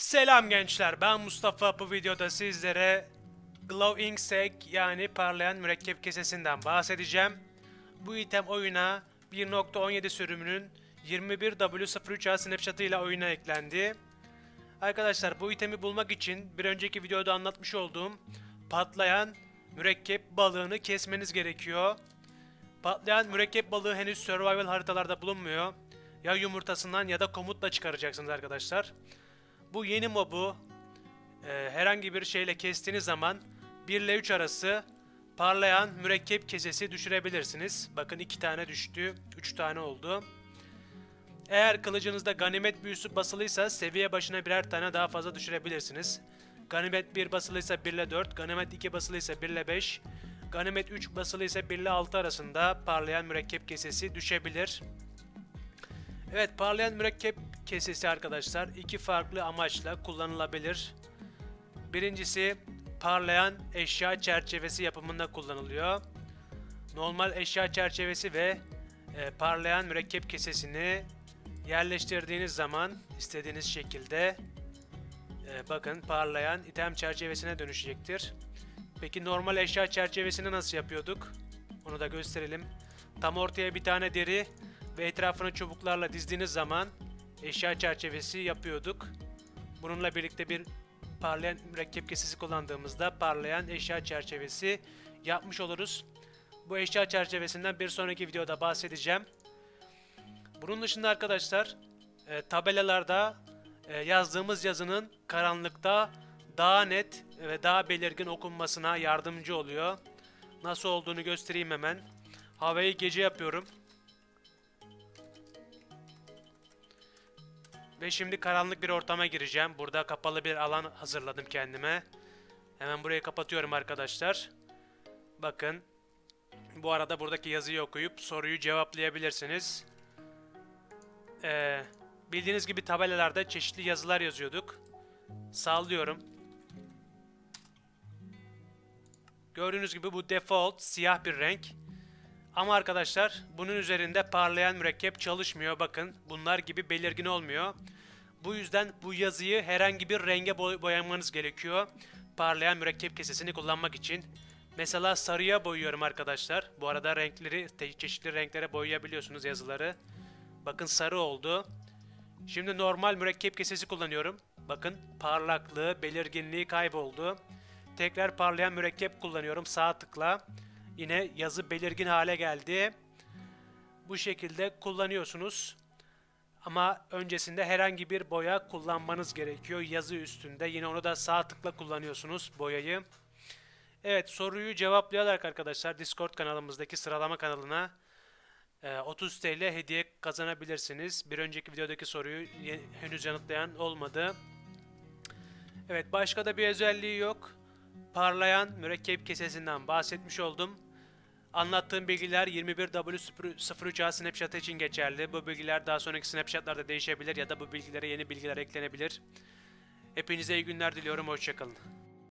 Selam gençler ben Mustafa bu videoda sizlere Glowing Sec yani parlayan mürekkep kesesinden bahsedeceğim. Bu item oyuna 1.17 sürümünün 21W03A snapshot'ı ile oyuna eklendi. Arkadaşlar bu itemi bulmak için bir önceki videoda anlatmış olduğum patlayan mürekkep balığını kesmeniz gerekiyor. Patlayan mürekkep balığı henüz survival haritalarda bulunmuyor. Ya yumurtasından ya da komutla çıkaracaksınız arkadaşlar. Bu yeni mobu e, herhangi bir şeyle kestiğiniz zaman 1 ile 3 arası parlayan mürekkep kesesi düşürebilirsiniz. Bakın 2 tane düştü, 3 tane oldu. Eğer kılıcınızda ganimet büyüsü basılıysa seviye başına birer tane daha fazla düşürebilirsiniz. Ganimet 1 basılıysa 1 ile 4, ganimet 2 basılıysa 1 ile 5, ganimet 3 basılıysa 1 ile 6 arasında parlayan mürekkep kesesi düşebilir. Evet parlayan mürekkep kesesi arkadaşlar iki farklı amaçla kullanılabilir. Birincisi parlayan eşya çerçevesi yapımında kullanılıyor. Normal eşya çerçevesi ve e, parlayan mürekkep kesesini yerleştirdiğiniz zaman istediğiniz şekilde e, bakın parlayan item çerçevesine dönüşecektir. Peki normal eşya çerçevesini nasıl yapıyorduk? Onu da gösterelim. Tam ortaya bir tane deri ve etrafını çubuklarla dizdiğiniz zaman eşya çerçevesi yapıyorduk. Bununla birlikte bir parlayan mürekkep kesesi kullandığımızda parlayan eşya çerçevesi yapmış oluruz. Bu eşya çerçevesinden bir sonraki videoda bahsedeceğim. Bunun dışında arkadaşlar e, tabelalarda e, yazdığımız yazının karanlıkta daha net ve daha belirgin okunmasına yardımcı oluyor. Nasıl olduğunu göstereyim hemen. Havayı gece yapıyorum. Ve şimdi karanlık bir ortama gireceğim. Burada kapalı bir alan hazırladım kendime. Hemen burayı kapatıyorum arkadaşlar. Bakın. Bu arada buradaki yazıyı okuyup soruyu cevaplayabilirsiniz. Ee, bildiğiniz gibi tabelalarda çeşitli yazılar yazıyorduk. Sallıyorum. Gördüğünüz gibi bu default siyah bir renk. Ama arkadaşlar bunun üzerinde parlayan mürekkep çalışmıyor. Bakın bunlar gibi belirgin olmuyor. Bu yüzden bu yazıyı herhangi bir renge boy- boyamanız gerekiyor. Parlayan mürekkep kesesini kullanmak için. Mesela sarıya boyuyorum arkadaşlar. Bu arada renkleri çeşitli renklere boyayabiliyorsunuz yazıları. Bakın sarı oldu. Şimdi normal mürekkep kesesi kullanıyorum. Bakın parlaklığı, belirginliği kayboldu. Tekrar parlayan mürekkep kullanıyorum sağ tıkla. Yine yazı belirgin hale geldi. Bu şekilde kullanıyorsunuz. Ama öncesinde herhangi bir boya kullanmanız gerekiyor yazı üstünde. Yine onu da sağ tıkla kullanıyorsunuz boyayı. Evet soruyu cevaplayarak arkadaşlar Discord kanalımızdaki sıralama kanalına e, 30 TL hediye kazanabilirsiniz. Bir önceki videodaki soruyu henüz yanıtlayan olmadı. Evet başka da bir özelliği yok. Parlayan mürekkep kesesinden bahsetmiş oldum. Anlattığım bilgiler 21W03A snapshot için geçerli. Bu bilgiler daha sonraki snapshotlarda değişebilir ya da bu bilgilere yeni bilgiler eklenebilir. Hepinize iyi günler diliyorum. Hoşçakalın.